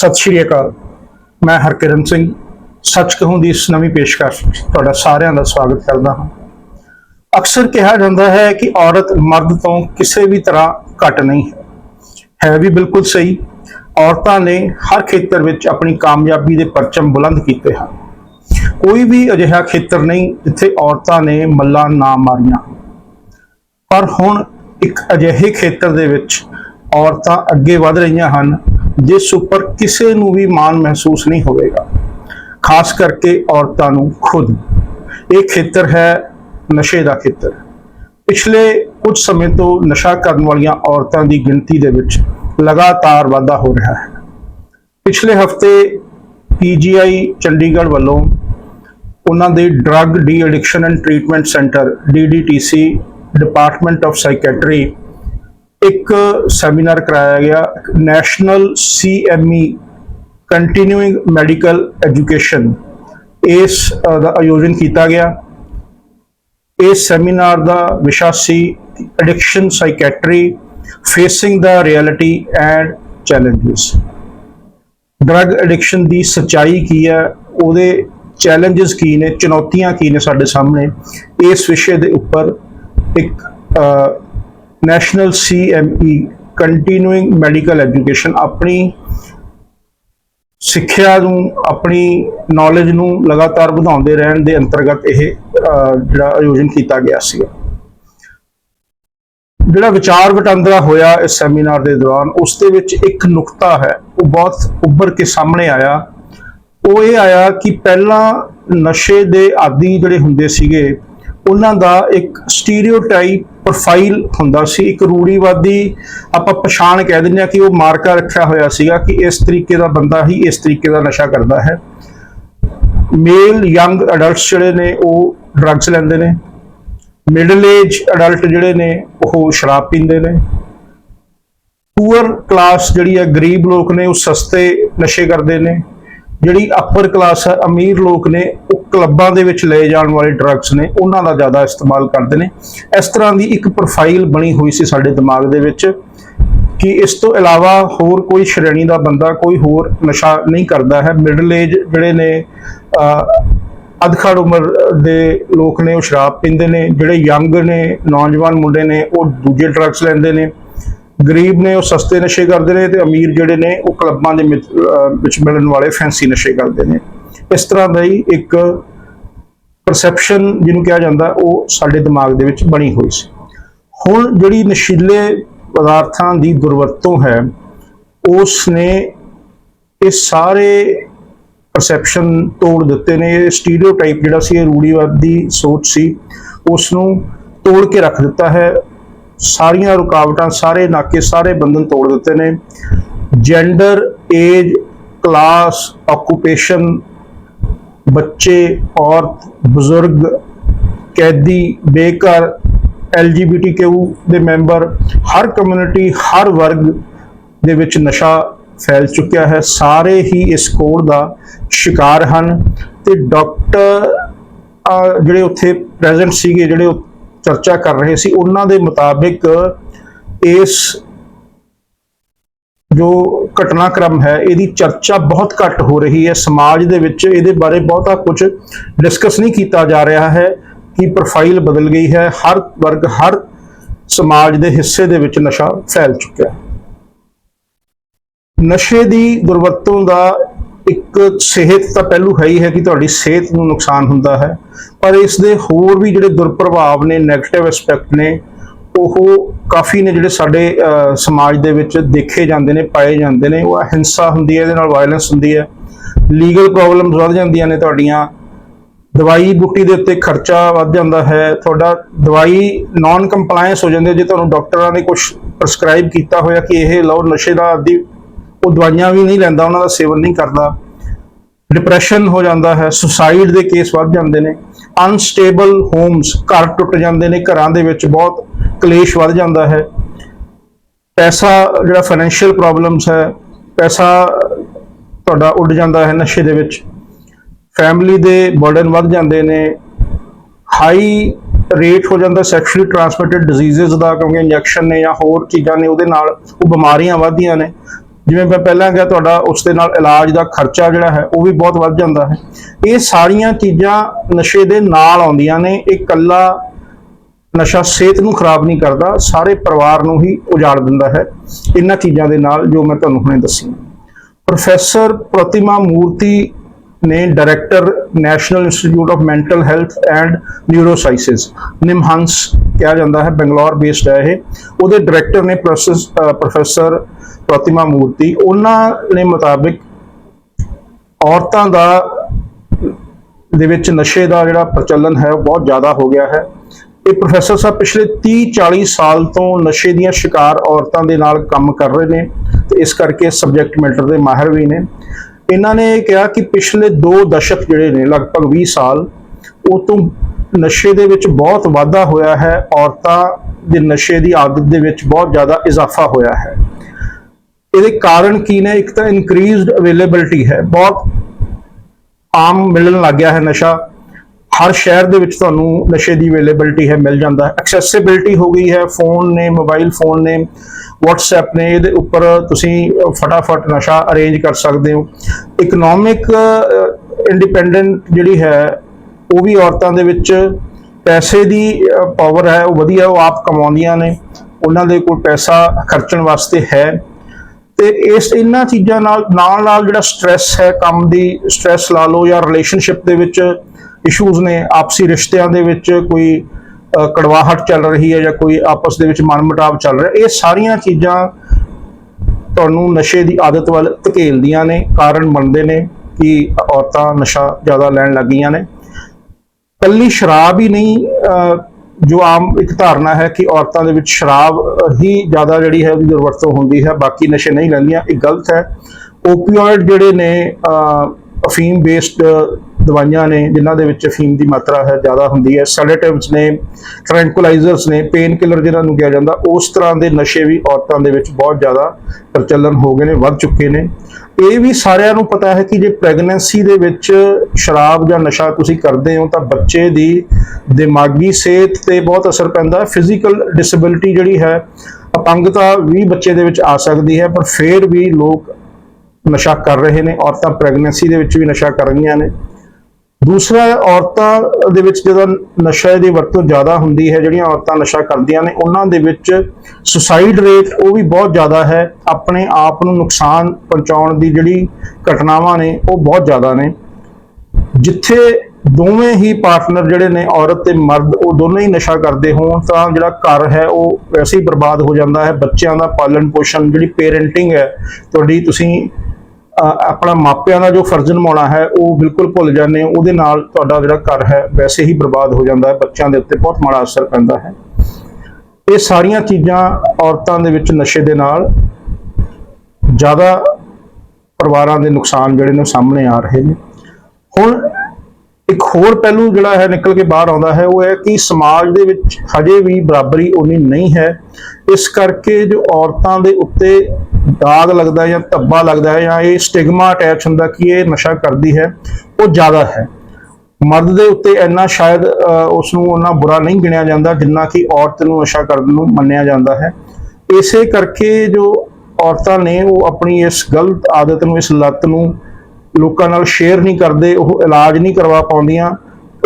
ਸਤਿ ਸ਼੍ਰੀ ਅਕਾਲ। ਮੈਂ ਹਰਕਿਰਨ ਸਿੰਘ। ਸੱਚ ਕਹੂੰ ਦੀ ਇਸ ਨਵੀਂ ਪੇਸ਼ਕਸ਼ ਵਿੱਚ ਤੁਹਾਡਾ ਸਾਰਿਆਂ ਦਾ ਸਵਾਗਤ ਕਰਦਾ ਹਾਂ। ਅਕਸਰ ਕਿਹਾ ਜਾਂਦਾ ਹੈ ਕਿ ਔਰਤ ਮਰਦ ਤੋਂ ਕਿਸੇ ਵੀ ਤਰ੍ਹਾਂ ਘੱਟ ਨਹੀਂ ਹੈ। ਹੈ ਵੀ ਬਿਲਕੁਲ ਸਹੀ। ਔਰਤਾਂ ਨੇ ਹਰ ਖੇਤਰ ਵਿੱਚ ਆਪਣੀ ਕਾਮਯਾਬੀ ਦੇ ਪਰਚਮ ਬੁਲੰਦ ਕੀਤੇ ਹਨ। ਕੋਈ ਵੀ ਅਜਿਹਾ ਖੇਤਰ ਨਹੀਂ ਜਿੱਥੇ ਔਰਤਾਂ ਨੇ ਮੱਲਾਂ ਨਾ ਮਾਰੀਆਂ। ਪਰ ਹੁਣ ਇੱਕ ਅਜਿਹੇ ਖੇਤਰ ਦੇ ਵਿੱਚ ਔਰਤਾਂ ਅੱਗੇ ਵਧ ਰਹੀਆਂ ਹਨ ਜਿਸ ਉੱਪਰ ਕਿਸੇ ਨੂੰ ਵੀ ਮਾਣ ਮਹਿਸੂਸ ਨਹੀਂ ਹੋਵੇਗਾ, ਖਾਸ ਕਰਕੇ ਔਰਤਾਂ ਨੂੰ ਖੁਦ। ਇਹ ਖੇਤਰ ਹੈ ਨਸ਼ੇ ਦਾ ਖੇਤਰ। ਪਿਛਲੇ ਕੁਝ ਸਮੇਂ ਤੋਂ ਨਸ਼ਾ ਕਰਨ ਵਾਲੀਆਂ ਔਰਤਾਂ ਦੀ ਗਿਣਤੀ ਦੇ ਵਿੱਚ ਲਗਾਤਾਰ ਵਾਧਾ ਹੋ ਰਿਹਾ ਹੈ। ਪਿਛਲੇ ਹਫ਼ਤੇ ਪੀਜੀਆਈ ਚੰਡੀਗੜ੍ਹ ਵੱਲੋਂ ਉਹਨਾਂ ਦੇ drug de-addiction and treatment centre DDTC department of psychiatry ਇੱਕ ਸੈਮੀਨਾਰ ਕਰਾਇਆ ਗਿਆ national CME continuing medical education ਇਸ ਦਾ ਆਯੋਜਨ ਕੀਤਾ ਗਿਆ। ਇਸ ਸੈਮੀਨਾਰ ਦਾ ਵਿਸ਼ਾ ਸੀ addiction psychiatry facing the reality and challenges drug addiction ਦੀ ਸੱਚਾਈ ਕੀ ਹੈ, ਉਹਦੇ ਚੈਲੰਜਸ ਕੀ ਨੇ, ਚੁਣੌਤੀਆਂ ਕੀ ਨੇ ਸਾਡੇ ਸਾਹਮਣੇ, ਇਸ ਵਿਸ਼ੇ ਦੇ ਉੱਪਰ ਇੱਕ national CME continuing medical education ਆਪਣੀ ਸਿੱਖਿਆ ਨੂੰ, ਆਪਣੀ ਨੌਲੇਜ ਨੂੰ ਲਗਾਤਾਰ ਵਧਾਉਂਦੇ ਰਹਿਣ ਦੇ ਅੰਤਰਗਤ ਇਹ ਜਿਹੜਾ ਆਯੋਜਨ ਕੀਤਾ ਗਿਆ ਸੀ ਜਿਹੜਾ ਵਿਚਾਰ ਵਟਾਂਦਰਾ ਹੋਇਆ ਇਸ ਸੈਮੀਨਾਰ ਦੇ ਦੌਰਾਨ, ਉਸ ਦੇ ਵਿੱਚ ਇੱਕ ਨੁਕਤਾ ਹੈ, ਉਹ ਬਹੁਤ ਉੱਭਰ ਕੇ ਸਾਹਮਣੇ ਆਇਆ। ਉਹ ਇਹ ਆਇਆ ਕਿ ਪਹਿਲਾਂ ਨਸ਼ੇ ਦੇ ਆਦੀ ਜਿਹੜੇ ਹੁੰਦੇ ਸੀਗੇ, ਉਹਨਾਂ ਦਾ ਇੱਕ ਸਟੀਰੀਓਟਾਈਪ ਪ੍ਰੋਫਾਈਲ ਹੁੰਦਾ ਸੀ, ਇੱਕ ਰੂੜੀਵਾਦੀ ਆਪਾਂ ਪਛਾਣ ਕਹਿ ਦਿੰਦੇ ਆ ਕਿ ਉਹ ਮਾਰਕਾ ਰੱਖਿਆ ਹੋਇਆ ਸੀਗਾ ਕਿ ਇਸ ਤਰੀਕੇ ਦਾ ਬੰਦਾ ਹੀ ਇਸ ਤਰੀਕੇ ਦਾ ਨਸ਼ਾ ਕਰਦਾ ਹੈ। ਮੇਲ ਯੰਗ ਅਡਲਟਸ ਜਿਹੜੇ ਨੇ, ਉਹ ਡਰੱਗਸ ਲੈਂਦੇ ਨੇ। ਮਿਡਲ ਏਜ ਅਡਲਟ ਜਿਹੜੇ ਨੇ, ਉਹ ਸ਼ਰਾਬ ਪੀਂਦੇ ਨੇ। ਪੂਅਰ ਕਲਾਸ ਜਿਹੜੀ ਹੈ, ਗਰੀਬ ਲੋਕ ਨੇ, ਉਹ ਸਸਤੇ ਨਸ਼ੇ ਕਰਦੇ ਨੇ। ਜਿਹੜੀ ਅਪਰ ਕਲਾਸ ਹੈ ਅਮੀਰ ਲੋਕ ਨੇ ਉਹ ਕਲੱਬਾਂ ਦੇ ਵਿੱਚ ਲਏ ਜਾਣ ਵਾਲੇ ਡਰੱਗਸ ਨੇ ਉਹਨਾਂ ਦਾ ਜ਼ਿਆਦਾ ਇਸਤੇਮਾਲ ਕਰਦੇ ਨੇ। ਇਸ ਤਰ੍ਹਾਂ ਦੀ ਇੱਕ ਪ੍ਰੋਫਾਈਲ ਬਣੀ ਹੋਈ ਸੀ ਸਾਡੇ ਦਿਮਾਗ ਦੇ ਵਿੱਚ ਕਿ ਇਸ ਤੋਂ ਇਲਾਵਾ ਹੋਰ ਕੋਈ ਸ਼੍ਰੇਣੀ ਦਾ ਬੰਦਾ ਕੋਈ ਹੋਰ ਨਸ਼ਾ ਨਹੀਂ ਕਰਦਾ ਹੈ। ਮਿਡਲ ਏਜ ਜਿਹੜੇ ਨੇ ਅਹ, ਅਧਖੜ ਉਮਰ ਦੇ ਲੋਕ ਨੇ ਉਹ ਸ਼ਰਾਬ ਪੀਂਦੇ ਨੇ। ਜਿਹੜੇ ਯੰਗ ਨੇ ਨੌਜਵਾਨ ਮੁੰਡੇ ਨੇ ਉਹ ਦੂਜੇ ਡਰੱਗਸ ਲੈਂਦੇ ਨੇ। ਗਰੀਬ ਨੇ ਉਹ ਸਸਤੇ ਨਸ਼ੇ ਕਰਦੇ ਨੇ ਤੇ ਅਮੀਰ ਜਿਹੜੇ ਨੇ ਉਹ ਕਲੱਬਾਂ ਦੇ ਵਿੱਚ ਵਿੱਚ ਮਿਲਣ ਵਾਲੇ ਫੈਂਸੀ ਨਸ਼ੇ ਕਰਦੇ ਨੇ। ਇਸ ਤਰ੍ਹਾਂ ਦਾ ਹੀ ਇੱਕ ਪਰਸੈਪਸ਼ਨ ਜਿਹਨੂੰ ਕਿਹਾ ਜਾਂਦਾ, ਉਹ ਸਾਡੇ ਦਿਮਾਗ ਦੇ ਵਿੱਚ ਬਣੀ ਹੋਈ ਸੀ। ਹੁਣ ਜਿਹੜੀ ਨਸ਼ੀਲੇ ਪਦਾਰਥਾਂ ਦੀ ਦੁਰਵਰਤੋਂ ਹੈ ਉਸ ਨੇ ਇਹ ਸਾਰੇ ਪਰਸੈਪਸ਼ਨ ਤੋੜ ਦਿੱਤੇ ਨੇ। ਇਹ ਸਟੀਰੀਓਟਾਈਪ ਜਿਹੜਾ ਸੀ, ਇਹ ਰੂੜੀਵਾਦੀ ਸੋਚ ਸੀ ਉਸ ਨੂੰ ਤੋੜ ਕੇ ਰੱਖ ਦਿੱਤਾ ਹੈ। ਸਾਰੀਆਂ ਰੁਕਾਵਟਾਂ ਸਾਰੇ ਨਾਕੇ ਸਾਰੇ ਬੰਧਨ ਤੋੜ ਦਿੱਤੇ ਨੇ। ਜੈਂਡਰ ਏਜ ਕਲਾਸ ਆਕੂਪੇਸ਼ਨ ਬੱਚੇ, ਔਰਤ, ਬਜ਼ੁਰਗ, ਕੈਦੀ, ਬੇਘਰ, ਐਲਜੀਬੀਟੀਕਿਊ ਦੇ ਮੈਂਬਰ, ਹਰ ਕਮਿਊਨਿਟੀ ਹਰ ਵਰਗ ਦੇ ਵਿੱਚ ਨਸ਼ਾ ਫੈਲ ਚੁੱਕਿਆ ਹੈ। ਸਾਰੇ ਹੀ ਇਸ ਕੋਡ ਦਾ ਸ਼ਿਕਾਰ ਹਨ ਤੇ ਡਾਕਟਰ ਜਿਹੜੇ ਉੱਥੇ ਪ੍ਰੈਜ਼ੈਂਟ ਸੀਗੇ, ਜਿਹੜੇ ਚਰਚਾ ਕਰ ਰਹੇ ਸੀ, ਉਹਨਾਂ ਦੇ ਮੁਤਾਬਿਕ ਇਸ ਜੋ ਘਟਨਾਕ੍ਰਮ ਹੈ, ਇਹਦੀ ਚਰਚਾ ਬਹੁਤ ਘੱਟ ਹੋ ਰਹੀ ਹੈ। ਸਮਾਜ ਦੇ ਵਿੱਚ ਇਹਦੇ ਬਾਰੇ ਬਹੁਤਾ ਕੁਝ ਡਿਸਕਸ ਨਹੀਂ ਕੀਤਾ ਜਾ ਰਿਹਾ ਹੈ ਕਿ ਪ੍ਰੋਫਾਈਲ ਬਦਲ ਗਈ ਹੈ। ਹਰ ਵਰਗ, ਹਰ ਸਮਾਜ ਦੇ ਹਿੱਸੇ ਦੇ ਵਿੱਚ ਨਸ਼ਾ ਫੈਲ ਚੁੱਕਿਆ। ਹੈ ਨਸ਼ੇ ਦੀ ਦੁਰਵਰਤੋਂ ਦਾ ਇੱਕ ਸਿਹਤ ਤਾਂ ਪਹਿਲੂ ਹੈ ਹੀ ਹੈ ਕਿ ਤੁਹਾਡੀ ਸਿਹਤ ਨੂੰ ਨੁਕਸਾਨ ਹੁੰਦਾ ਹੈ, ਪਰ ਇਸ ਦੇ ਹੋਰ ਵੀ ਜਿਹੜੇ ਦੁਰਪ੍ਰਭਾਵ ਨੇ 네ਗੇਟਿਵ ਐਸਪੈਕਟ ਨੇ, ਉਹ ਕਾਫੀ ਨੇ ਜਿਹੜੇ ਸਾਡੇ ਸਮਾਜ ਦੇ ਵਿੱਚ ਦੇਖੇ ਜਾਂਦੇ ਨੇ, ਪਾਏ ਜਾਂਦੇ ਨੇ। ਉਹ ਹਿੰਸਾ ਹੁੰਦੀ ਹੈ, ਇਹਦੇ ਨਾਲ ਵਾਇਲੈਂਸ ਹੁੰਦੀ ਹੈ। ਲੀਗਲ ਪ੍ਰੋਬਲਮਸ ਵੱਧ ਜਾਂਦੀਆਂ ਨੇ ਤੁਹਾਡੀਆਂ। ਦਵਾਈ ਬੁੱਟੀ ਦੇ ਉੱਤੇ ਖਰਚਾ ਵੱਧ ਜਾਂਦਾ ਹੈ। ਤੁਹਾਡਾ ਦਵਾਈ ਨਾਨ ਕੰਪਲਾਈਂਸ ਹੋ ਜਾਂਦੇ ਜੇ ਤੁਹਾਨੂੰ ਡਾਕਟਰਾਂ ਨੇ ਕੁਝ ਪ੍ਰਸਕ੍ਰਾਈਬ ਕੀਤਾ ਹੋਇਆ ਕਿ ਇਹ ਲਓ, ਨਸ਼ੇ ਦਾ ਆਦੀ ਉਹ ਦਵਾਈਆਂ ਵੀ ਨਹੀਂ ਲੈਂਦਾ, ਉਹਨਾਂ ਦਾ ਸੇਵਨ ਨਹੀਂ ਕਰਦਾ। ਡਿਪਰੈਸ਼ਨ ਹੋ ਜਾਂਦਾ ਹੈ ਸੁਸਾਈਡ ਦੇ ਕੇਸ ਵੱਧ ਜਾਂਦੇ ਨੇ। ਅਨਸਟੇਬਲ ਹੋਮਸ ਘਰ ਟੁੱਟ ਜਾਂਦੇ ਨੇ, ਘਰਾਂ ਦੇ ਵਿੱਚ ਬਹੁਤ ਕਲੇਸ਼ ਵੱਧ ਜਾਂਦਾ ਹੈ। ਪੈਸਾ ਜਿਹੜਾ ਫਾਈਨੈਂਸ਼ੀਅਲ ਪ੍ਰੋਬਲਮਸ ਹੈ, ਪੈਸਾ ਤੁਹਾਡਾ ਉੱਡ ਜਾਂਦਾ ਹੈ ਨਸ਼ੇ ਦੇ ਵਿੱਚ। ਫੈਮਿਲੀ ਦੇ ਬਰਡਨ ਵੱਧ ਜਾਂਦੇ ਨੇ। ਹਾਈ ਰੇਟ ਹੋ ਜਾਂਦਾ ਸੈਕਸ਼ੂਅਲੀ ਟ੍ਰਾਂਸਮਿਟਡ ਡਿਜ਼ੀਜ਼ਸ ਦਾ, ਕਿਉਂਕਿ ਇੰਜੈਕਸ਼ਨ ਨੇ ਜਾਂ ਹੋਰ ਚੀਜ਼ਾਂ ਨੇ, ਉਹਦੇ ਨਾਲ ਉਹ ਬਿਮਾਰੀਆਂ ਵੱਧਦੀਆਂ ਨੇ। ਜਿਵੇਂ ਮੈਂ ਪਹਿਲਾਂ ਕਿਹਾ ਤੁਹਾਡਾ ਉਸ ਦੇ ਨਾਲ ਇਲਾਜ ਦਾ ਖਰਚਾ ਜਿਹੜਾ ਹੈ, ਉਹ ਵੀ ਬਹੁਤ ਵੱਧ ਜਾਂਦਾ ਹੈ। ਇਹ ਸਾਰੀਆਂ ਚੀਜ਼ਾਂ ਨਸ਼ੇ ਦੇ ਨਾਲ ਆਉਂਦੀਆਂ ਨੇ। ਇਹ ਇਕੱਲਾ ਨਸ਼ਾ ਸਿਹਤ ਨੂੰ ਖਰਾਬ ਨਹੀਂ ਕਰਦਾ, ਸਾਰੇ ਪਰਿਵਾਰ ਨੂੰ ਹੀ ਉਜਾੜ ਦਿੰਦਾ ਹੈ ਇਹਨਾਂ ਚੀਜ਼ਾਂ ਦੇ ਨਾਲ, ਜੋ ਮੈਂ ਤੁਹਾਨੂੰ ਹੁਣੇ ਦੱਸੀ। ਪ੍ਰੋਫੈਸਰ ਪ੍ਰਤਿਮਾ ਮੂਰਤੀ ਨੇ director national institute of mental health and neurosciences, NIMHANS ਕਿਹਾ ਜਾਂਦਾ ਹੈ, ਬੰਗਲੌਰ ਬੇਸਡ ਹੈ ਇਹ। ਉਹਦੇ ਡਾਇਰੈਕਟਰ ਨੇ ਪ੍ਰੋਫੈਸ- ਪ੍ਰੋਫੈਸਰ ਪ੍ਰਤਿਮਾ ਮੂਰਤੀ, ਉਹਨਾਂ ਨੇ ਮੁਤਾਬਿਕ ਔਰਤਾਂ ਦਾ ਦੇ ਵਿੱਚ ਨਸ਼ੇ ਦਾ ਜਿਹੜਾ ਪ੍ਰਚਲਨ ਹੈ, ਉਹ ਬਹੁਤ ਜ਼ਿਆਦਾ ਹੋ ਗਿਆ ਹੈ। ਇਹ ਪ੍ਰੋਫੈਸਰ ਸਾਹਿਬ ਪਿਛਲੇ 30 40 ਸਾਲ ਤੋਂ ਨਸ਼ੇ ਦੀਆਂ ਸ਼ਿਕਾਰ ਔਰਤਾਂ ਦੇ ਨਾਲ ਕੰਮ ਕਰ ਰਹੇ ਨੇ ਤੇ ਇਸ ਕਰਕੇ ਸਬਜੈਕਟ ਮੈਟਰ ਦੇ ਮਾਹਿਰ ਵੀ ਨੇ। ਇਹਨਾਂ ਨੇ ਇਹ ਕਿਹਾ ਕਿ ਪਿਛਲੇ 2 ਦਸ਼ਕ ਜਿਹੜੇ ਨੇ, ਲਗਭਗ 20 ਸਾਲ, ਉਹ ਤੋਂ ਨਸ਼ੇ ਦੇ ਵਿੱਚ ਬਹੁਤ ਵਾਧਾ ਹੋਇਆ ਹੈ। ਔਰਤਾਂ ਦੇ ਨਸ਼ੇ ਦੀ ਆਦਤ ਦੇ ਵਿੱਚ ਬਹੁਤ ਜ਼ਿਆਦਾ ਇਜ਼ਾਫਾ ਹੋਇਆ ਹੈ। ਇਹਦੇ ਕਾਰਨ ਕੀ ਨੇ? ਇੱਕ ਤਾਂ ਇਨਕਰੀਜ਼ਡ ਅਵੇਲੇਬਿਲਟੀ ਹੈ। ਬਹੁਤ ਆਮ ਮਿਲਣ ਲੱਗ ਗਿਆ ਹੈ ਨਸ਼ਾ। ਹਰ ਸ਼ਹਿਰ ਦੇ ਵਿੱਚ ਤੁਹਾਨੂੰ ਨਸ਼ੇ ਦੀ ਅਵੇਲੇਬਿਲਟੀ ਹੈ, ਮਿਲ ਜਾਂਦਾ ਹੈ। ਐਕਸੈਸਿਬਿਲਟੀ ਹੋ ਗਈ ਹੈ। ਫੋਨ ਨੇ ਮੋਬਾਈਲ ਫੋਨ ਨੇ, WhatsApp ਨੇ, ਇਹਦੇ ਉੱਪਰ ਤੁਸੀਂ ਫਟਾਫਟ ਨਸ਼ਾ ਅਰੇਂਜ ਕਰ ਸਕਦੇ ਹੋ। ਇਕਨੋਮਿਕ ਇੰਡੀਪੈਂਡੈਂਟ ਜਿਹੜੀ ਹੈ, ਉਹ ਵੀ ਔਰਤਾਂ ਦੇ ਵਿੱਚ ਪੈਸੇ ਦੀ ਪਾਵਰ ਹੈ। ਉਹ ਵਧੀਆ ਉਹ ਆਪ ਕਮਾਉਂਦੀਆਂ ਨੇ। ਉਹਨਾਂ ਦੇ ਕੋਲ ਪੈਸਾ ਖਰਚਣ ਵਾਸਤੇ ਹੈ। ਤੇ ਇਸ ਇਹਨਾਂ ਚੀਜ਼ਾਂ ਨਾਲ ਨਾਲ ਨਾਲ ਜਿਹੜਾ ਸਟ्रेस ਹੈ, ਕੰਮ ਦੀ ਸਟ्रेस ਲਾ ਲਓ ਜਾਂ ਰਿਲੇਸ਼ਨਸ਼ਿਪ ਦੇ ਵਿੱਚ ਇਸ਼ੂਜ਼ ਨੇ, ਆਪਸੀ ਰਿਸ਼ਤਿਆਂ ਦੇ ਵਿੱਚ ਕੋਈ ਕੜਵਾਹਟ ਚੱਲ ਰਹੀ ਹੈ ਜਾਂ ਕੋਈ ਆਪਸ ਦੇ ਵਿੱਚ ਮਨਮਟਾਵ ਚੱਲ ਰਿਹਾ, ਇਹ ਸਾਰੀਆਂ ਚੀਜ਼ਾਂ ਤੁਹਾਨੂੰ ਨਸ਼ੇ ਦੀ ਆਦਤ ਵੱਲ ਧਕੇਲਦੀਆਂ ਨੇ, ਕਾਰਨ ਬਣਦੇ ਨੇ ਕਿ ਔਰਤਾਂ ਨਸ਼ਾ ਜ਼ਿਆਦਾ ਲੈਣ ਲੱਗੀਆਂ ਨੇ। ਕੱਲੀ ਸ਼ਰਾਬ ਹੀ ਨਹੀਂ ਜੋ ਆਮ ਇੱਕ ਧਾਰਨਾ ਹੈ ਕਿ ਔਰਤਾਂ ਦੇ ਵਿੱਚ ਸ਼ਰਾਬ ਹੀ ਜ਼ਿਆਦਾ ਜਿਹੜੀ ਹੈ ਉਹਦੀ ਦੁਰਵਰਤੋਂ ਹੁੰਦੀ ਹੈ, ਬਾਕੀ ਨਸ਼ੇ ਨਹੀਂ ਲੈਂਦੀਆਂ। ਇਹ ਗਲਤ ਹੈ। ਓਪੀਓਇਡ ਜਿਹੜੇ ਨੇ ਅਫੀਮ ਬੇਸਡ ਦਵਾਈਆਂ ਨੇ, ਜਿਨ੍ਹਾਂ ਦੇ ਵਿੱਚ ਅਫੀਮ ਦੀ ਮਾਤਰਾ ਹੈ, ਜ਼ਿਆਦਾ ਹੁੰਦੀ ਹੈ। ਸੈਡੇਟਿਵਸ ਨੇ ਟ੍ਰੈਂਕੁਲਾਈਜ਼ਰਸ ਨੇ ਪੇਨ ਕਿਲਰ ਜਿਹਨਾਂ ਨੂੰ ਕਿਹਾ ਜਾਂਦਾ, ਉਸ ਤਰ੍ਹਾਂ ਦੇ ਨਸ਼ੇ ਵੀ ਔਰਤਾਂ ਦੇ ਵਿੱਚ ਬਹੁਤ ਜ਼ਿਆਦਾ ਪ੍ਰਚਲਨ ਹੋ ਗਏ ਨੇ, ਵੱਧ ਚੁੱਕੇ ਨੇ। ਇਹ ਵੀ ਸਾਰਿਆਂ ਨੂੰ ਪਤਾ ਹੈ ਕਿ ਜੇ ਪ੍ਰੈਗਨੈਂਸੀ ਦੇ ਵਿੱਚ ਸ਼ਰਾਬ ਜਾਂ ਨਸ਼ਾ ਤੁਸੀਂ ਕਰਦੇ ਹੋ ਤਾਂ ਬੱਚੇ ਦੀ ਦਿਮਾਗੀ ਸਿਹਤ ਤੇ ਬਹੁਤ ਅਸਰ ਪੈਂਦਾ ਹੈ। ਫਿਜ਼ੀਕਲ ਡਿਸੇਬਿਲਿਟੀ ਜਿਹੜੀ ਹੈ ਅਪੰਗਤਾ ਵੀ ਬੱਚੇ ਦੇ ਵਿੱਚ ਆ ਸਕਦੀ ਹੈ, ਪਰ ਫਿਰ ਵੀ ਲੋਕ ਨਸ਼ਾ ਕਰ ਰਹੇ ਨੇ, ਔਰਤਾਂ ਪ੍ਰੈਗਨੈਂਸੀ ਦੇ ਵਿੱਚ ਵੀ ਨਸ਼ਾ ਕਰ ਰਹੀਆਂ ਨੇ। ਦੂਸਰਾ ਔਰਤਾਂ ਦੇ ਵਿੱਚ ਜਦੋਂ ਨਸ਼ੇ ਦੀ ਵਰਤੋਂ ਜ਼ਿਆਦਾ ਹੁੰਦੀ ਹੈ, ਜਿਹੜੀਆਂ ਔਰਤਾਂ ਨਸ਼ਾ ਕਰਦੀਆਂ ਨੇ, ਉਹਨਾਂ ਦੇ ਵਿੱਚ ਸੁਸਾਈਡ ਰੇਟ ਉਹ ਵੀ ਬਹੁਤ ਜ਼ਿਆਦਾ ਹੈ। ਆਪਣੇ ਆਪ ਨੂੰ ਨੁਕਸਾਨ ਪਹੁੰਚਾਉਣ ਦੀ ਜਿਹੜੀ ਘਟਨਾਵਾਂ ਨੇ, ਉਹ ਬਹੁਤ ਜ਼ਿਆਦਾ ਨੇ। ਜਿੱਥੇ ਦੋਵੇਂ ਹੀ ਪਾਰਟਨਰ ਜਿਹੜੇ ਨੇ, ਔਰਤ ਤੇ ਮਰਦ, ਉਹ ਦੋਨੇ ਹੀ ਨਸ਼ਾ ਕਰਦੇ ਹੋਣ, ਤਾਂ ਜਿਹੜਾ ਘਰ ਹੈ, ਉਹ ਵੈਸੇ ਹੀ ਬਰਬਾਦ ਹੋ ਜਾਂਦਾ ਹੈ। ਬੱਚਿਆਂ ਦਾ ਪਾਲਣ ਪੋਸ਼ਣ, ਜਿਹੜੀ ਪੇਰੈਂਟਿੰਗ ਹੈ, ਤੁਹਾਡੀ ਤੁਸੀਂ ਆਪਣਾ ਮਾਪਿਆਂ ਦਾ ਜੋ ਫਰਜ਼ ਨਿਭਾਉਣਾ ਹੈ, ਉਹ ਬਿਲਕੁਲ ਭੁੱਲ ਜਾਂਦੇ ਹੋ। ਉਹਦੇ ਨਾਲ ਤੁਹਾਡਾ ਜਿਹੜਾ ਘਰ ਹੈ, ਵੈਸੇ ਹੀ ਬਰਬਾਦ ਹੋ ਜਾਂਦਾ ਹੈ। ਬੱਚਿਆਂ ਦੇ ਉੱਤੇ ਬਹੁਤ ਮਾੜਾ ਅਸਰ ਪੈਂਦਾ ਹੈ। ਇਹ ਸਾਰੀਆਂ ਚੀਜ਼ਾਂ ਔਰਤਾਂ ਦੇ ਵਿੱਚ ਨਸ਼ੇ ਦੇ ਨਾਲ ਜ਼ਿਆਦਾ ਪਰਿਵਾਰਾਂ ਦੇ ਨੁਕਸਾਨ ਜਿਹੜੇ ਨੇ ਉਹ ਸਾਹਮਣੇ ਆ ਰਹੇ ਨੇ। ਹੁਣ ਇੱਕ ਹੋਰ ਪਹਿਲੂ ਜਿਹੜਾ ਹੈ ਨਿਕਲ ਕੇ ਬਾਹਰ ਆਉਂਦਾ ਹੈ, ਉਹ ਹੈ ਕਿ ਸਮਾਜ ਦੇ ਵਿੱਚ ਹਜੇ ਵੀ ਬਰਾਬਰੀ ਉਨੀ ਨਹੀਂ ਹੈ। ਇਸ ਕਰਕੇ ਜੋ ਔਰਤਾਂ ਦੇ ਉੱਤੇ ਦਾਗ ਲੱਗਦਾ ਹੈ ਜਾਂ ਧੱਬਾ ਲੱਗਦਾ ਹੈ ਜਾਂ ਇਹ ਸਟਿਗਮਾ ਅਟੈਚ ਹੁੰਦਾ ਕਿ ਇਹ ਨਸ਼ਾ ਕਰਦੀ ਹੈ, ਉਹ ਜ਼ਿਆਦਾ ਹੈ। ਮਰਦ ਦੇ ਉੱਤੇ ਇੰਨਾ ਸ਼ਾਇਦ ਉਸ ਨੂੰ ਉਹਨਾਂ ਬੁਰਾ ਨਹੀਂ ਗਿਣਿਆ ਜਾਂਦਾ ਜਿੰਨਾ ਕਿ ਔਰਤ ਨੂੰ ਨਸ਼ਾ ਕਰਨ ਨੂੰ ਮੰਨਿਆ ਜਾਂਦਾ ਹੈ। ਇਸੇ ਕਰਕੇ ਜੋ ਔਰਤਾਂ ਨੇ ਉਹ ਆਪਣੀ ਇਸ ਗਲਤ ਆਦਤ ਨੂੰ, ਇਸ ਲੱਤ ਨੂੰ ਲੋਕਾਂ ਨਾਲ ਸ਼ੇਅਰ ਨਹੀਂ ਕਰਦੇ, ਉਹ ਇਲਾਜ ਨਹੀਂ ਕਰਵਾ ਪਾਉਂਦੀਆਂ,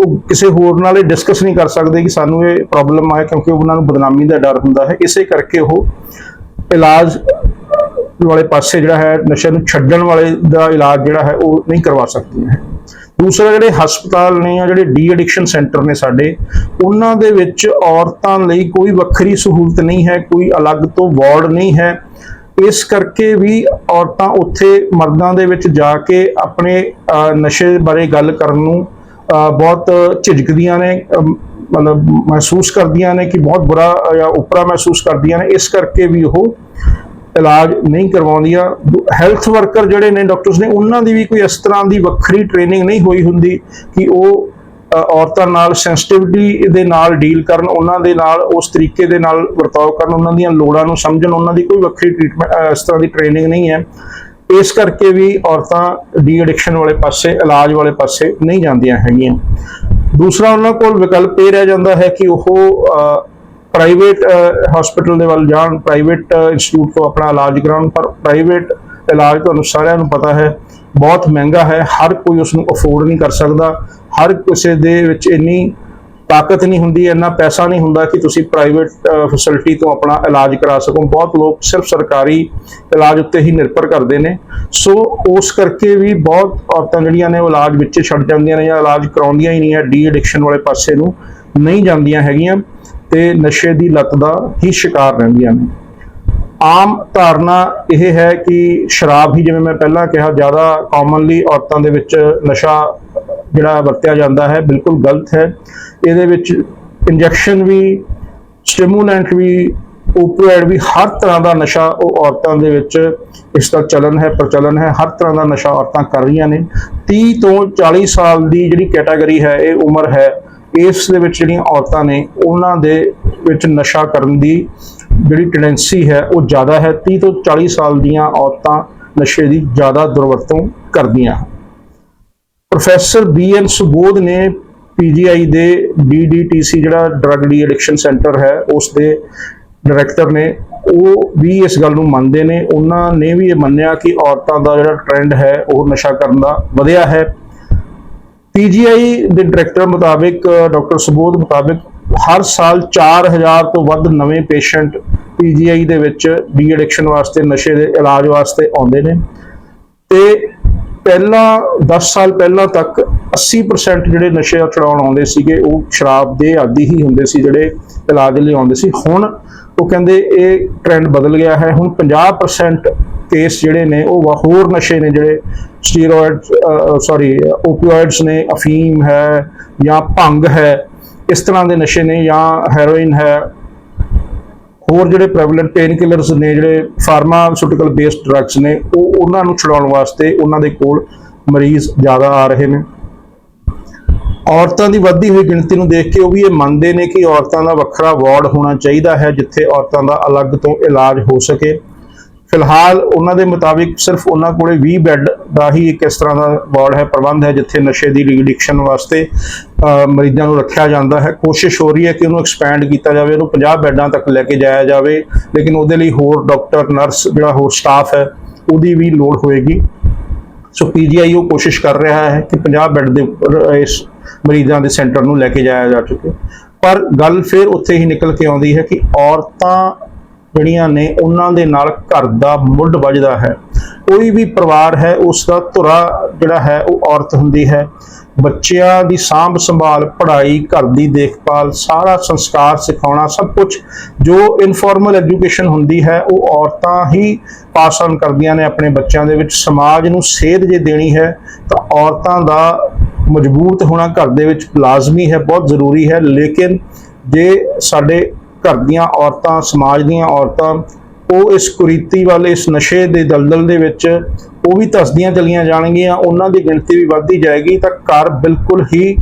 ਉਹ ਕਿਸੇ ਹੋਰ ਨਾਲ ਇਹ ਡਿਸਕਸ ਨਹੀਂ ਕਰ ਸਕਦੇ ਕਿ ਸਾਨੂੰ ਇਹ ਪ੍ਰੋਬਲਮ ਆ, ਕਿਉਂਕਿ ਉਹਨਾਂ ਨੂੰ ਬਦਨਾਮੀ ਦਾ ਡਰ ਹੁੰਦਾ ਹੈ। ਇਸੇ ਕਰਕੇ ਉਹ ਇਲਾਜ ਵਾਲੇ ਪਾਸੇ ਜਿਹੜਾ ਹੈ ਨਸ਼ੇ ਨੂੰ ਛੱਡਣ ਵਾਲੇ ਦਾ ਇਲਾਜ ਜਿਹੜਾ ਹੈ, ਉਹ ਨਹੀਂ ਕਰਵਾ ਸਕਦੀਆਂ ਹੈ। ਦੂਸਰਾ, ਜਿਹੜੇ ਹਸਪਤਾਲ ਨੇ ਜਾਂ ਜਿਹੜੇ ਡੀ ਐਡਿਕਸ਼ਨ ਸੈਂਟਰ ਨੇ ਸਾਡੇ, ਉਹਨਾਂ ਦੇ ਵਿੱਚ ਔਰਤਾਂ ਲਈ ਕੋਈ ਵੱਖਰੀ ਸਹੂਲਤ ਨਹੀਂ ਹੈ, ਕੋਈ ਅਲੱਗ ਤੋਂ ਵਾਰਡ ਨਹੀਂ ਹੈ। ਇਸ ਕਰਕੇ ਵੀ ਔਰਤਾਂ ਉੱਥੇ ਮਰਦਾਂ ਦੇ ਵਿੱਚ ਜਾ ਕੇ ਆਪਣੇ ਨਸ਼ੇ ਬਾਰੇ ਗੱਲ ਕਰਨ ਨੂੰ ਬਹੁਤ ਝਿਜਕਦੀਆਂ ਨੇ ਮਤਲਬ ਮਹਿਸੂਸ ਕਰਦੀਆਂ ਨੇ ਕਿ ਬਹੁਤ ਬੁਰਾ ਜਾਂ ਉਪਰਾ ਮਹਿਸੂਸ ਕਰਦੀਆਂ ਨੇ। ਇਸ ਕਰਕੇ ਵੀ ਉਹ ਇਲਾਜ ਨਹੀਂ ਕਰਵਾਉਂਦੀਆਂ। ਹੈਲਥ ਵਰਕਰ ਜਿਹੜੇ ਨੇ ਡਾਕਟਰਸ ਨੇ, ਉਹਨਾਂ ਦੀ ਵੀ ਕੋਈ ਇਸ ਤਰ੍ਹਾਂ ਦੀ ਵੱਖਰੀ ਟ੍ਰੇਨਿੰਗ ਨਹੀਂ ਹੋਈ ਹੁੰਦੀ ਕਿ ਉਹ ਔਰਤਾਂ ਨਾਲ ਸੈਂਸਿਟਿਵਿਟੀ ਦੇ ਨਾਲ ਡੀਲ ਕਰਨ, ਉਹਨਾਂ ਦੇ ਨਾਲ, ਉਸ ਤਰੀਕੇ ਦੇ ਨਾਲ ਵਰਤਾਓ ਕਰਨ, ਉਹਨਾਂ ਦੀਆਂ ਲੋੜਾਂ ਨੂੰ ਸਮਝਣ, ਉਹਨਾਂ ਦੀ ਕੋਈ ਵੱਖਰੀ ਟ੍ਰੀਟਮੈਂਟ ਇਸ ਤਰ੍ਹਾਂ ਦੀ ਟ੍ਰੇਨਿੰਗ ਨਹੀਂ ਹੈ। ਇਸ ਕਰਕੇ ਵੀ ਔਰਤਾਂ ਡੀ ਐਡਿਕਸ਼ਨ ਵਾਲੇ ਪਾਸੇ, ਇਲਾਜ ਵਾਲੇ ਪਾਸੇ ਨਹੀਂ ਜਾਂਦੀਆਂ ਹੈਗੀਆਂ। ਦੂਸਰਾ ਉਹਨਾਂ ਕੋਲ ਵਿਕਲਪ ਇਹ ਰਹਿ ਜਾਂਦਾ ਹੈ ਕਿ ਉਹ ਪ੍ਰਾਈਵੇਟ ਹਸਪੀਟਲ ਦੇ ਵੱਲ ਜਾਣ ਪ੍ਰਾਈਵੇਟ ਇੰਸਟੀਚਿਊਟ ਤੋਂ ਆਪਣਾ ਇਲਾਜ ਕਰਾਉਣ, ਪਰ ਪ੍ਰਾਈਵੇਟ ਇਲਾਜ ਤੁਹਾਨੂੰ ਸਾਰਿਆਂ ਨੂੰ ਪਤਾ ਹੈ, ਬਹੁਤ ਮਹਿੰਗਾ ਹੈ, ਹਰ ਕੋਈ ਉਸ ਨੂੰ ਅਫੋਰਡ ਨਹੀਂ ਕਰ ਸਕਦਾ। ਹਰ ਕਿਸੇ ਦੇ ਵਿੱਚ ਇੰਨੀ ਤਾਕਤ ਨਹੀਂ ਹੁੰਦੀ, ਇੰਨਾ ਪੈਸਾ ਨਹੀਂ ਹੁੰਦਾ ਕਿ ਤੁਸੀਂ ਪ੍ਰਾਈਵੇਟ ਫੈਸਿਲਿਟੀ ਤੋਂ ਆਪਣਾ ਇਲਾਜ ਕਰਾ ਸਕੋ। ਬਹੁਤ ਲੋਕ ਸਿਰਫ ਸਰਕਾਰੀ ਇਲਾਜ ਉੱਤੇ ਹੀ ਨਿਰਭਰ ਕਰਦੇ ਨੇ। ਸੋ ਉਸ ਕਰਕੇ ਵੀ ਬਹੁਤ ਔਰਤਾਂ ਜਿਹੜੀਆਂ ਨੇ ਉਹ ਇਲਾਜ ਵਿੱਚ ਛੱਡ ਜਾਂਦੀਆਂ ਨੇ ਜਾਂ ਇਲਾਜ ਕਰਾਉਂਦੀਆਂ ਹੀ ਨਹੀਂ ਹੈ। ਡੀ ਐਡਿਕਸ਼ਨ ਵਾਲੇ ਪਾਸੇ ਨੂੰ ਨਹੀਂ ਜਾਂਦੀਆਂ ਹੈਗੀਆਂ ਤੇ ਨਸ਼ੇ ਦੀ ਲਤ ਦਾ ਹੀ ਸ਼ਿਕਾਰ ਰਹਿੰਦੀਆਂ ਨੇ। ਆਮ ਧਾਰਨਾ ਇਹ ਹੈ ਕਿ ਸ਼ਰਾਬ ਹੀ ਜਿਵੇਂ ਮੈਂ ਪਹਿਲਾਂ ਕਿਹਾ, ਜ਼ਿਆਦਾ ਕਾਮਨਲੀ ਔਰਤਾਂ ਦੇ ਵਿੱਚ ਨਸ਼ਾ ਜਿਹੜਾ ਵਰਤਿਆ ਜਾਂਦਾ ਹੈ, ਬਿਲਕੁਲ ਗਲਤ ਹੈ। ਇਹਦੇ ਵਿੱਚ ਇੰਜੈਕਸ਼ਨ ਵੀ ਸਟਿਮੂਲੈਂਟ ਵੀ ਓਪੀਆਇਡ ਵੀ ਹਰ ਤਰ੍ਹਾਂ ਦਾ ਨਸ਼ਾ ਉਹ ਔਰਤਾਂ ਦੇ ਵਿੱਚ ਇਸ ਦਾ ਚਲਨ ਹੈ ਪ੍ਰਚਲਨ ਹੈ, ਹਰ ਤਰ੍ਹਾਂ ਦਾ ਨਸ਼ਾ ਔਰਤਾਂ ਕਰ ਰਹੀਆਂ ਨੇ। 30 ਤੋਂ 40 ਸਾਲ ਦੀ ਜਿਹੜੀ ਕੈਟਾਗਰੀ ਹੈ, ਇਹ ਉਮਰ ਹੈ, ਇਸ ਦੇ ਵਿੱਚ ਜਿਹੜੀਆਂ ਔਰਤਾਂ ਨੇ, ਉਹਨਾਂ ਦੇ ਵਿੱਚ ਨਸ਼ਾ ਕਰਨ ਦੀ ਜਿਹੜੀ ਟੈਂਡੈਂਸੀ ਹੈ, ਉਹ ਜ਼ਿਆਦਾ ਹੈ। 30 ਤੋਂ 40 ਸਾਲ ਦੀਆਂ ਔਰਤਾਂ ਨਸ਼ੇ ਦੀ ਜ਼ਿਆਦਾ ਦੁਰਵਰਤੋਂ ਕਰਦੀਆਂ ਹਨ। ਪ੍ਰੋਫੈਸਰ ਬੀ ਐਨ ਸੁਬੋਧ ਨੇ ਪੀਜੀਆਈ ਦੇ ਡੀਡੀਟੀਸੀ ਜਿਹੜਾ ਡਰੱਗ ਡੀ ਐਡਿਕਸ਼ਨ ਸੈਂਟਰ ਹੈ, ਉਸ ਦੇ ਡਾਇਰੈਕਟਰ ਨੇ, ਉਹ ਵੀ ਇਸ ਗੱਲ ਨੂੰ ਮੰਨਦੇ ਨੇ। ਉਹਨਾਂ ਨੇ ਵੀ ਇਹ ਮੰਨਿਆ ਕਿ ਔਰਤਾਂ ਦਾ ਜਿਹੜਾ ਟ੍ਰੈਂਡ ਹੈ, ਉਹ ਨਸ਼ਾ ਕਰਨ ਦਾ ਵਧਿਆ ਹੈ। ਪੀਜੀਆਈ ਦੇ ਡਾਇਰੈਕਟਰ ਮੁਤਾਬਿਕ, ਡਾਕਟਰ ਸੁਬੋਧ ਮੁਤਾਬਿਕ, ਹਰ ਸਾਲ 4000 ਤੋਂ ਵੱਧ ਨਵੇਂ ਪੇਸ਼ੈਂਟ ਪੀਜੀਆਈ ਦੇ ਵਿੱਚ ਡੀ ਐਡਿਕਸ਼ਨ ਵਾਸਤੇ, ਨਸ਼ੇ ਦੇ ਇਲਾਜ ਵਾਸਤੇ ਆਉਂਦੇ ਨੇ। ਤੇ ਪਹਿਲਾਂ 10 ਸਾਲ ਪਹਿਲਾਂ ਤੱਕ 80% ਜਿਹੜੇ ਨਸ਼ੇ ਛਡਾਉਣ ਆਉਂਦੇ ਸੀਗੇ, ਉਹ ਸ਼ਰਾਬ ਦੇ ਆਦੀ ਹੀ ਹੁੰਦੇ ਸੀ, ਜਿਹੜੇ ਇਲਾਜ ਲਈ ਆਉਂਦੇ ਸੀ। ਹੁਣ ਉਹ ਕਹਿੰਦੇ ਇਹ ਟ੍ਰੈਂਡ ਬਦਲ ਗਿਆ ਹੈ। ਹੁਣ 50% ਕੇਸ ਜਿਹੜੇ ਨੇ, ਉਹ ਹੋਰ ਨਸ਼ੇ ਨੇ ਜਿਹੜੇ ਸਟੀਰੋਇਡ ਸੌਰੀ ਓਪੀਓਇਡਸ ਨੇ, ਅਫੀਮ ਹੈ ਜਾਂ ਭੰਗ ਹੈ, ਇਸ ਤਰ੍ਹਾਂ ਦੇ ਨਸ਼ੇ ਨੇ ਜਾਂ ਹੈਰੋਇਨ ਹੈ। ਹੋਰ ਜਿਹੜੇ ਪ੍ਰੈਵਲੈਂਟ ਪੇਨ ਕਿਲਰਸ ਨੇ, ਜਿਹੜੇ ਫਾਰਮਾਸਿਊਟੀਕਲ ਬੇਸਡ ਡਰੱਗਸ ਨੇ, ਉਹ ਉਹਨਾਂ ਨੂੰ ਛੁਡਾਉਣ ਵਾਸਤੇ ਉਹਨਾਂ ਦੇ ਕੋਲ ਮਰੀਜ਼ ਜ਼ਿਆਦਾ ਆ ਰਹੇ ਨੇ। ਔਰਤਾਂ ਦੀ ਵੱਧਦੀ ਹੋਈ ਗਿਣਤੀ ਨੂੰ ਦੇਖ ਕੇ ਉਹ ਵੀ ਇਹ ਮੰਨਦੇ ਨੇ ਕਿ ਔਰਤਾਂ ਦਾ ਵੱਖਰਾ ਵਾਰਡ ਹੋਣਾ ਚਾਹੀਦਾ ਹੈ, ਜਿੱਥੇ ਔਰਤਾਂ ਦਾ ਅਲੱਗ ਤੋਂ ਇਲਾਜ ਹੋ ਸਕੇ। ਫਿਲਹਾਲ ਉਹਨਾਂ ਦੇ ਮੁਤਾਬਿਕ ਸਿਰਫ ਉਹਨਾਂ ਕੋਲੇ 20 ਬੈੱਡ ਦਾ ਹੀ ਇੱਕ ਇਸ ਤਰ੍ਹਾਂ ਦਾ ਵਾਰਡ ਹੈ, ਪ੍ਰਬੰਧ ਹੈ, ਜਿੱਥੇ ਨਸ਼ੇ ਦੀ ਐਡਿਕਸ਼ਨ ਵਾਸਤੇ ਮਰੀਜ਼ਾਂ ਨੂੰ ਰੱਖਿਆ ਜਾਂਦਾ ਹੈ। ਕੋਸ਼ਿਸ਼ ਹੋ ਰਹੀ ਹੈ ਕਿ ਉਹਨੂੰ ਐਕਸਪੈਂਡ ਕੀਤਾ ਜਾਵੇ, ਉਹਨੂੰ 50 ਬੈੱਡਾਂ ਤੱਕ ਲੈ ਕੇ ਜਾਇਆ ਜਾਵੇ, ਲੇਕਿਨ ਉਹਦੇ ਲਈ ਹੋਰ ਡਾਕਟਰ, ਨਰਸ, ਜਿਹੜਾ ਹੋਰ ਸਟਾਫ ਹੈ, ਉਹਦੀ ਵੀ ਲੋੜ ਹੋਏਗੀ। ਸੋ ਪੀਜੀਆਈ ਉਹ ਕੋਸ਼ਿਸ਼ ਕਰ ਰਿਹਾ ਹੈ ਕਿ 50 ਬੈੱਡ ਦੇ ਉੱਪਰ ਇਸ ਮਰੀਜ਼ਾਂ ਦੇ ਸੈਂਟਰ ਨੂੰ ਲੈ ਕੇ ਜਾਇਆ ਜਾ ਚੁੱਕੇ। ਪਰ ਗੱਲ ਫਿਰ ਉੱਥੇ ਹੀ ਨਿਕਲ ਕੇ ਆਉਂਦੀ ਹੈ ਕਿ ਔਰਤਾਂ ਜਿਹੜੀਆਂ ਨੇ ਉਹਨਾਂ ਦੇ ਨਾਲ ਘਰ ਦਾ ਮੁੱਢ ਵੱਜਦਾ ਹੈ। ਕੋਈ ਵੀ ਪਰਿਵਾਰ ਹੈ, ਉਸ ਦਾ ਧੁਰਾ ਜਿਹੜਾ ਹੈ, ਉਹ ਔਰਤ ਹੁੰਦੀ ਹੈ। ਬੱਚਿਆਂ ਦੀ ਸਾਂਭ ਸੰਭਾਲ, ਪੜ੍ਹਾਈ, ਘਰ ਦੀ ਦੇਖਭਾਲ, ਸਾਰਾ ਸੰਸਕਾਰ ਸਿਖਾਉਣਾ, ਸਭ ਕੁਝ ਜੋ ਇਨਫਾਰਮਲ ਐਜੂਕੇਸ਼ਨ ਹੁੰਦੀ ਹੈ, ਉਹ ਔਰਤਾਂ ਹੀ ਪਾਸ ਆਨ ਕਰਦੀਆਂ ਨੇ ਆਪਣੇ ਬੱਚਿਆਂ ਦੇ ਵਿੱਚ। ਸਮਾਜ ਨੂੰ ਸੇਧ ਜੇ ਦੇਣੀ ਹੈ, ਤਾਂ ਔਰਤਾਂ ਦਾ ਮਜ਼ਬੂਤ ਹੋਣਾ ਘਰ ਦੇ ਵਿੱਚ ਲਾਜ਼ਮੀ ਹੈ, ਬਹੁਤ ਜ਼ਰੂਰੀ ਹੈ। ਲੇਕਿਨ ਜੇ ਸਾਡੇ ਘਰ ਦੀਆਂ ਔਰਤਾਂ ਸਮਾਜ ਦੀਆਂ ਔਰਤਾਂ ਉਹ ਇਸ ਕੁਰੀਤੀ ਵਾਲੇ ਇਸ ਨਸ਼ੇ ਦੇ ਦਲਦਲ ਦੇ ਵਿੱਚ ਉਹ ਵੀ ਧਸਦੀਆਂ ਚਲੀਆਂ ਜਾਣਗੀਆਂ ਉਹਨਾਂ ਦੀ ਗਿਣਤੀ ਵੀ ਵੱਧਦੀ ਜਾਏਗੀ ਤਾਂ ਘਰ ਬਿਲਕੁਲ ਹੀ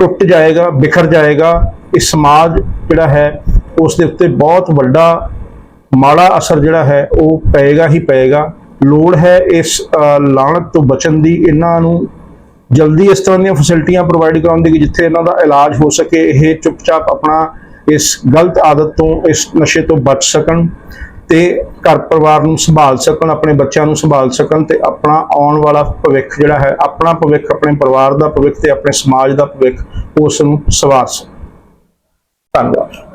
ਟੁੱਟ ਜਾਏਗਾ ਬਿਖਰ ਜਾਏਗਾ। ਇਹ ਸਮਾਜ ਜਿਹੜਾ ਹੈ ਉਸ ਦੇ ਉੱਤੇ ਬਹੁਤ ਵੱਡਾ ਮਾੜਾ ਅਸਰ ਜਿਹੜਾ ਹੈ ਉਹ ਪਏਗਾ ਹੀ ਪਏਗਾ। ਲੋੜ ਹੈ ਇਸ ਅ, ਤੋਂ ਬਚਣ ਦੀ ਇਹਨਾਂ ਨੂੰ ਜਲਦੀ ਇਸ ਤਰ੍ਹਾਂ ਦੀਆਂ ਫੈਸਿਲਿਟੀਆਂ ਪ੍ਰੋਵਾਈਡ ਕਰਾਉਣ ਦੀ ਕਿ ਜਿੱਥੇ ਇਹਨਾਂ ਦਾ ਇਲਾਜ ਹੋ ਸਕੇ ਇਹ ਚੁੱਪਚਾਪ ਆਪਣਾ ਇਸ ਗਲਤ ਆਦਤ ਤੋਂ, ਇਸ ਨਸ਼ੇ ਤੋਂ ਬਚ ਸਕਣ ਤੇ ਘਰ ਪਰਿਵਾਰ ਨੂੰ ਸੰਭਾਲ ਸਕਣ, ਆਪਣੇ ਬੱਚਿਆਂ ਨੂੰ ਸੰਭਾਲ ਸਕਣ ਤੇ ਆਪਣਾ ਆਉਣ ਵਾਲਾ ਭਵਿੱਖ ਜਿਹੜਾ ਹੈ, ਆਪਣਾ ਭਵਿੱਖ, ਆਪਣੇ ਪਰਿਵਾਰ ਦਾ ਭਵਿੱਖ ਤੇ ਆਪਣੇ ਸਮਾਜ ਦਾ ਭਵਿੱਖ ਉਸ ਨੂੰ ਸਵਾਰ ਸਕਣ। ਧੰਨਵਾਦ।